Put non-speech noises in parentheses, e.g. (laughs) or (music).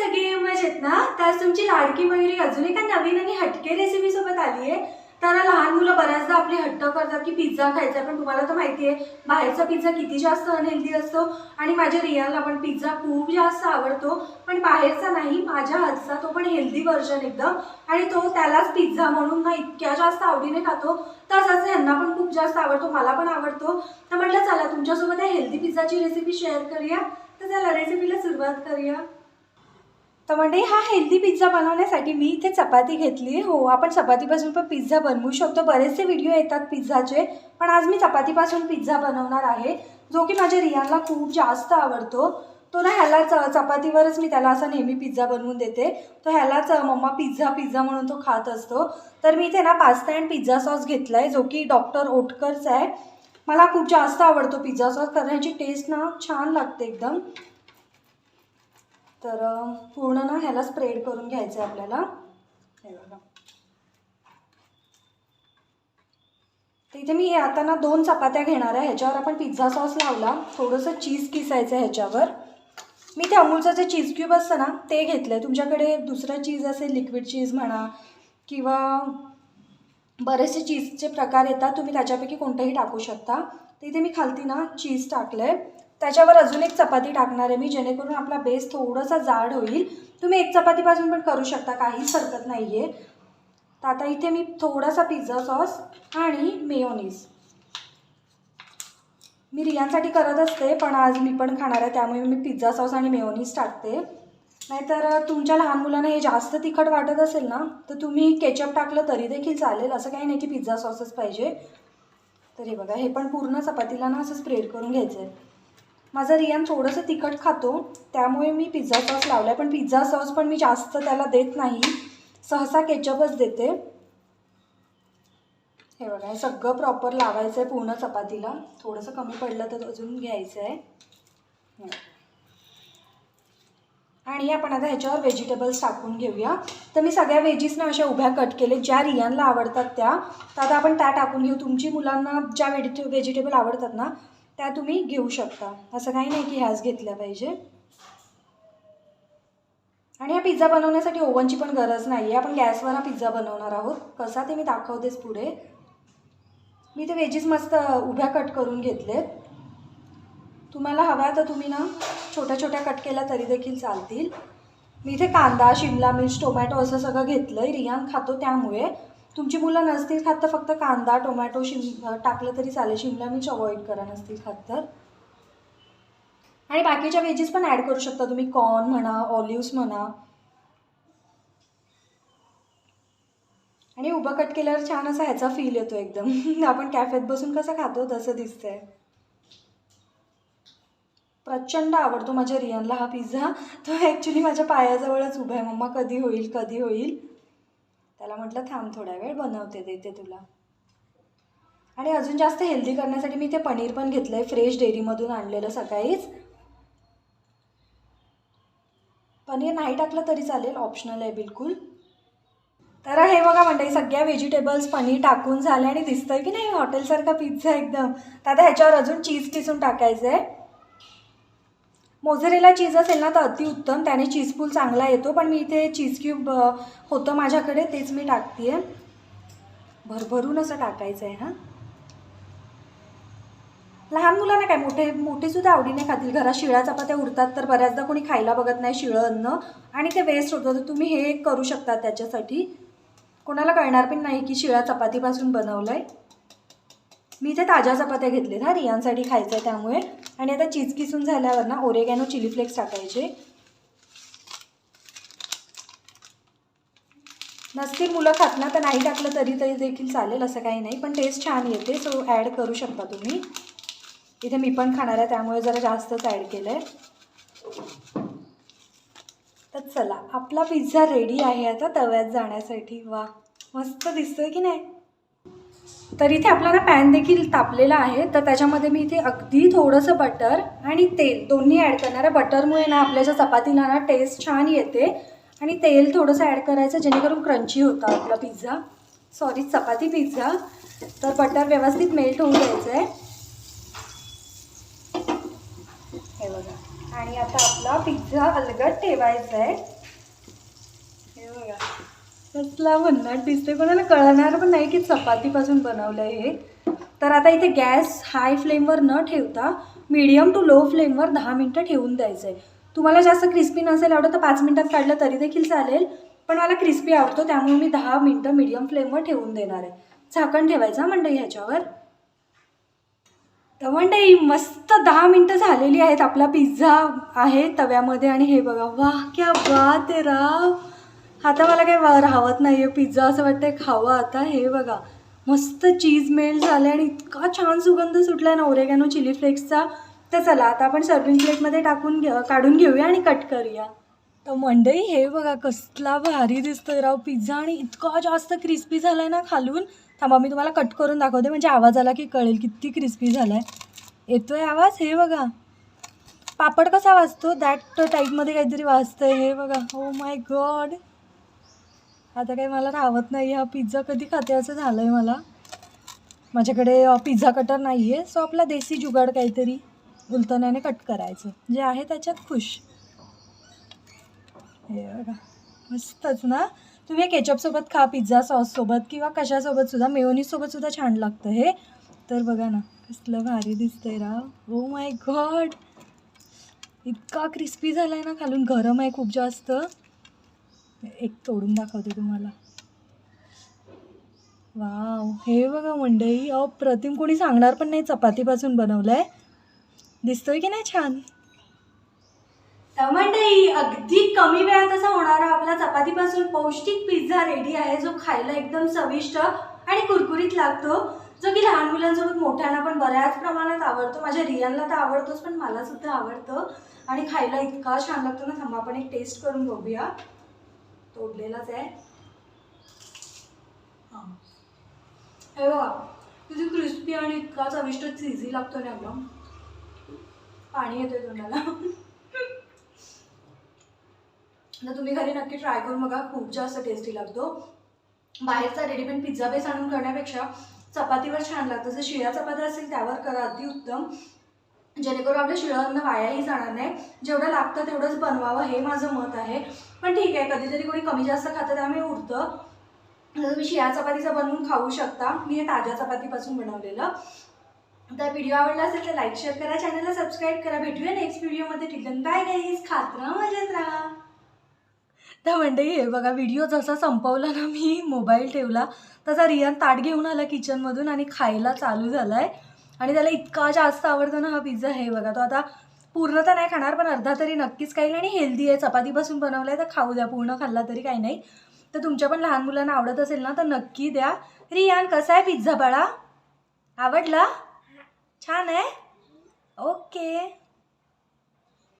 मंडळी आहेत सगळे मजेत ना? तर तुमची लाडकी मयुरी अजून एका नवीन आणि हटके रेसिपी सोबत आली आहे. तर लहान मुलं बऱ्याचदा आपली हट्ट करतात की पिझ्झा खायचा पण तुम्हाला तर माहिती आहे बाहेरचा पिझ्झा किती जास्त अनहेल्दी असतो. आणि माझ्या रियाला पण पिझ्झा खूप जास्त आवडतो. पण बाहेरचा नाही माझ्या हातचा तो पण हेल्दी व्हर्जन एकदम. आणि तो त्यालाच पिझ्झा म्हणून ना इतक्या जास्त आवडीने खातो. तसंच ह्यांना पण खूप जास्त आवडतो मला पण आवडतो. तर म्हटलं चला तुमच्यासोबत या हेल्दी पिझ्झाची रेसिपी शेअर करूया. तर चला रेसिपीला सुरुवात करूया. तर म्हणजे हा हेल्दी पिझ्झा बनवण्यासाठी मी इथे चपाती घेतली हो आपण चपातीपासून पण पिझ्झा बनवू शकतो. बरेचसे व्हिडिओ येतात पिझ्झाचे पण आज मी चपातीपासून पिझ्झा बनवणार आहे जो की माझ्या रियाला खूप जास्त आवडतो. तो ना ह्याला च चपातीवरच मी त्याला असा नेहमी पिझ्झा बनवून देते. तो ह्यालाच मम्मा पिझ्झा पिझ्झा म्हणून तो खात असतो. तर मी इथे ना पास्ता अँड पिझ्झा सॉस घेतला आहे जो की डॉक्टर ओटकरचा आहे. मला खूप जास्त आवडतो पिझ्झा सॉस कारण ह्याची टेस्ट ना छान लागते एकदम. तर पूर्ण ना ह्याला स्प्रेड करून घ्यायचं आहे आपल्याला. हे बघा. तर इथे मी आता ना दोन चपात्या घेणार आहे. ह्याच्यावर आपण पिझ्झा सॉस लावला. थोडंसं चीज किसायचं आहे ह्याच्यावर. मी ते अमूलचं जे चीज क्यूब असतं ना ते घेतलं आहे तुमच्याकडे दुसरं चीज असेल लिक्विड चीज म्हणा किंवा बरेचसे चीजचे प्रकार येतात. तुम्ही त्याच्यापैकी कोणतंही टाकू शकता. तर इथे मी खालती ना चीज टाकलं आहे त्याच्यावर अजून एक चपाती टाकणार आहे मी जेणेकरून आपला बेस थोडासा जाड होईल. तुम्ही एक चपातीपासून पण करू शकता काहीच हरकत नाही आहे तर आता इथे मी थोडासा पिझ्झा सॉस आणि मेयोनीज मी रियांसाठी करत असते पण आज मी पण खाणार आहे त्यामुळे मी पिझ्झा सॉस आणि मेयोनीज टाकते. नाहीतर तुमच्या लहान मुलांना हे जास्त तिखट वाटत असेल ना तर तुम्ही केचप टाकलं तरी देखील चालेल असं काही नाही की पिझ्झा सॉसच पाहिजे. तर हे बघा हे पण पूर्ण चपातीला ना असं स्प्रेड करून घ्यायचं आहे माझा रियान थोडंसं तिखट खातो. त्यामुळे मी पिझ्झा सॉस लावला आहे पण पिझ्झा सॉस पण मी जास्त त्याला देत नाही. सहसा केचपच देते. हे बघा हे सगळं प्रॉपर लावायचं आहे पूर्ण चपातीला. थोडंसं कमी पडलं तर अजून घ्यायचं आहे आणि आपण आता ह्याच्यावर व्हेजिटेबल्स टाकून घेऊया. तर मी सगळ्या व्हेजीसना अशा उभ्या कट केले ज्या रियांना आवडतात त्या. तर आता आपण त्या टाकून घेऊ. तुमची मुलांना ज्या व्हेजिटे व्हेजिटेबल आवडतात ना त्या तुम्ही घेऊ शकता. असं काही नाही की ह्याच घेतल्या पाहिजे. आणि हा पिझ्झा बनवण्यासाठी ओव्हनची पण गरज नाही आहे आपण गॅसवर हा पिझ्झा बनवणार आहोत. कसा ते मी दाखवतेच पुढे. मी ते वेजीस मस्त उभ्या कट करून घेतलेत. तुम्हाला हव्या तर तुम्ही ना छोट्या छोट्या कट केल्या तरी देखील चालतील. मी इथे कांदा शिमला मिर्च टोमॅटो असं सगळं घेतलं आहे रियान खातो त्यामुळे. तुमची मुलं नसतील खात तर फक्त कांदा टोमॅटो शिम टाकलं तरी चालेल. शिमला मिर्च अवॉइड करा नसतील खात तर. आणि बाकीच्या व्हेजीस पण ॲड करू शकता तुम्ही. कॉर्न म्हणा ऑलिव्स म्हणा. आणि उभं कट केल्यावर छान असा ह्याचा फील येतो एकदम. (laughs) आपण कॅफेत बसून कसं खातो तसं दिसतंय. प्रचंड आवडतो माझ्या रियनला हा पिझ्झा तो ॲक्च्युली माझ्या पायाजवळच उभा आहे. मम्मा कधी होईल कधी होईल? त्याला म्हटलं थांब थोडा वेळ बनवते देते तुला. आणि अजून जास्त हेल्दी करण्यासाठी मी ते पनीर पण घेतलं आहे फ्रेश डेअरीमधून आणलेलं सकाळीच. पनीर नाही टाकलं तरी चालेल ऑप्शनल आहे बिलकुल. तर हे बघा मंडळी सगळ्या व्हेजिटेबल्स पनीर टाकून झाले आणि दिसतंय की नाही हॉटेलसारखा पिझ्झा एकदम. तर आता ह्याच्यावर अजून चीज किसून टाकायचं आहे मोझरेला चीज असेल ना तर अतिउत्तम त्याने चीज पूल चांगला येतो पण मी इथे चीज क्यूब होतं माझ्याकडे तेच मी टाकते आहे भरभरून असं टाकायचं आहे हां. लहान मुलांना काय मोठे मोठेसुद्धा आवडीने खातील. घरात शिळ्या चपात्या उरतात तर बऱ्याचदा कोणी खायला बघत नाही शिळं अन्न. आणि ते वेस्ट होतं तर तुम्ही हे करू शकता त्याच्यासाठी. कोणाला कळणार पण नाही की शिळ्या चपातीपासून बनवलं आहे मी इथे ताज्या चपात्या घेतलेत हा. रियांसाठी खायचं आहे त्यामुळे. आणि आता चीज किसून झाल्यावर ना ओरेगॅनो चिली फ्लेक्स टाकायचे. नसतील मुलं खात ना तर नाही टाकलं तरी तरी देखील चालेल असं काही नाही. पण टेस्ट छान येते सो ॲड करू शकता तुम्ही. इथे मी पण खाणार आहे त्यामुळे जरा जास्तच ॲड केलं आहे तर चला आपला पिझ्झा रेडी आहे आता तव्यात जाण्यासाठी. वा मस्त दिसतोय की नाही? तर इथे आपला ना पॅन देखील तापलेला आहे. तर त्याच्यामध्ये मी इथे अगदी थोडंसं बटर आणि तेल दोन्ही ॲड करणार आहे बटरमुळे ना आपल्या ज्या चपातीला ना टेस्ट छान येते. आणि तेल थोडंसं ॲड करायचं जेणेकरून क्रंची होता आपला पिझ्झा सॉरी चपाती पिझ्झा तर बटर व्यवस्थित मेल्ट होऊन द्यायचं आहे हे बघा. आणि आता आपला पिझ्झा अलगट ठेवायचा आहे कसला भन्नाट दिसते कोणाला कळणार पण नाही की चपातीपासून बनवलं आहे हे. तर आता इथे गॅस हाय फ्लेमवर न ठेवता मीडियम टू लो फ्लेमवर दहा मिनटं ठेवून द्यायचं आहे तुम्हाला जास्त क्रिस्पी नसेल आवडत तर पाच मिनटात काढलं तरी देखील चालेल. पण मला क्रिस्पी आवडतो त्यामुळे मी दहा मिनटं मीडियम फ्लेमवर ठेवून देणार आहे. झाकण ठेवायचं मंडई ह्याच्यावर. तर मंडई मस्त दहा मिनटं झालेली आहेत. आपला पिझ्झा आहे तव्यामध्ये आणि हे बघा वाह क्या बात आहे राव. आता मला काही वा- राहत नाही आहे पिझ्झा असं वाटतंय खावं आता. हे बघा मस्त चीज मेल्ट झालं आणि इतका छान सुगंध सुटला आहे ना ओरेगॅनो चिली फ्लेक्सचा तर चला आता आपण सर्विंग प्लेटमध्ये टाकून घे काढून घेऊया आणि कट करूया. तर मंडई हे बघा कसला भारी दिसतोय राव पिझ्झा आणि इतका जास्त क्रिस्पी झाला आहे ना खालून. थांबा मी तुम्हाला कट करून दाखवते. म्हणजे आवाज आला की कळेल किती क्रिस्पी झाला आहे येतोय आवाज? हे बघा. पापड कसा वाजतो? दॅट टाईपमध्ये काहीतरी वाजतंय. हे बघा. हो माय गॉड आता काही मला राहत नाही हा पिझ्झा कधी खाते असं झालं आहे मला. माझ्याकडे पिझ्झा कटर नाही आहे सो आपला देसी जुगाड काहीतरी गुलतण्याने कट करायचं. जे आहे त्याच्यात खुश. हे बघा. मस्तच ना? तुम्ही केचअपसोबत केचपसोबत खा पिझ्झा सॉससोबत किंवा कशासोबत सुद्धा. छान लागतं हे. तर बघा ना कसलं भारी दिसतंय राव. ओ माय गॉड इतका क्रिस्पी झाला आहे ना खालून. गरम आहे खूप जास्त. एक तोडून दाखवते तुम्हाला. वाव हे बघा मंडई. अप्रतिम कोणी सांगणार पण नाही चपातीपासून बनवलं आहे दिसतोय की नाही छान? मंडई अगदी कमी वेळात असा होणारा आपला चपातीपासून पौष्टिक पिझ्झा रेडी आहे जो खायला एकदम चविष्ट आणि कुरकुरीत लागतो. जो की लहान मुलांसोबत मोठ्यांना पण बऱ्याच प्रमाणात आवडतो. माझ्या रियांना तर आवडतोच पण मला सुद्धा आवडतं. आणि खायला इतका छान लागतो ना थांबा आपण एक टेस्ट करून बघूया. तोडलेलाच आहे. हां. हे बघा किती क्रिस्पी आणि इतका चविष्ट चिझी लागतो ना आपला पाणी येतोय तोंडाला. तर तुम्ही घरी नक्की ट्राय करून बघा खूप जास्त टेस्टी लागतो. बाहेरचा रेडीमेड पिझ्झा बेस आणून करण्यापेक्षा चपातीवर छान लागतं. जर शिळ्या चपात्या असेल त्यावर करा अतिउत्तम. जेणेकरून आपलं शिळं अन्न वायाही जाणार नाही. जेवढं लागतं तेवढंच बनवावं हे माझं मत आहे. पण ठीक आहे कधीतरी कोणी कमी जास्त खातं त्यामुळे उरतं. तुम्ही शिळ्या चपातीचं बनवून खाऊ शकता. मी हे ताज्या चपातीपासून बनवलेलं. तर व्हिडिओ आवडला असेल तर लाईक शेअर करा. चॅनलला सबस्क्राईब करा. भेटूया नेक्स्ट व्हिडिओमध्ये टिकन बाय गाईज खात राहा मजेत राहा. तर मंडळी हे बघा व्हिडिओ जसा संपवला ना मी मोबाईल ठेवला तसा रियान ताट घेऊन आला किचनमधून आणि खायला चालू झाला आहे आणि त्याला इतका जास्त आवडतो ना हा पिझ्झा हे बघा तो आता पूर्ण तर नाही खाणार पण अर्धा तरी नक्कीच खाईल आणि हेल्दी आहे. चपातीपासून बनवलं आहे तर खाऊ द्या पूर्ण खाल्ला तरी काही नाही. तर तुमच्या पण लहान मुलांना आवडत असेल ना तर नक्की द्या. रियान कसा आहे पिझ्झा बाळा? आवडला? छान आहे? ओके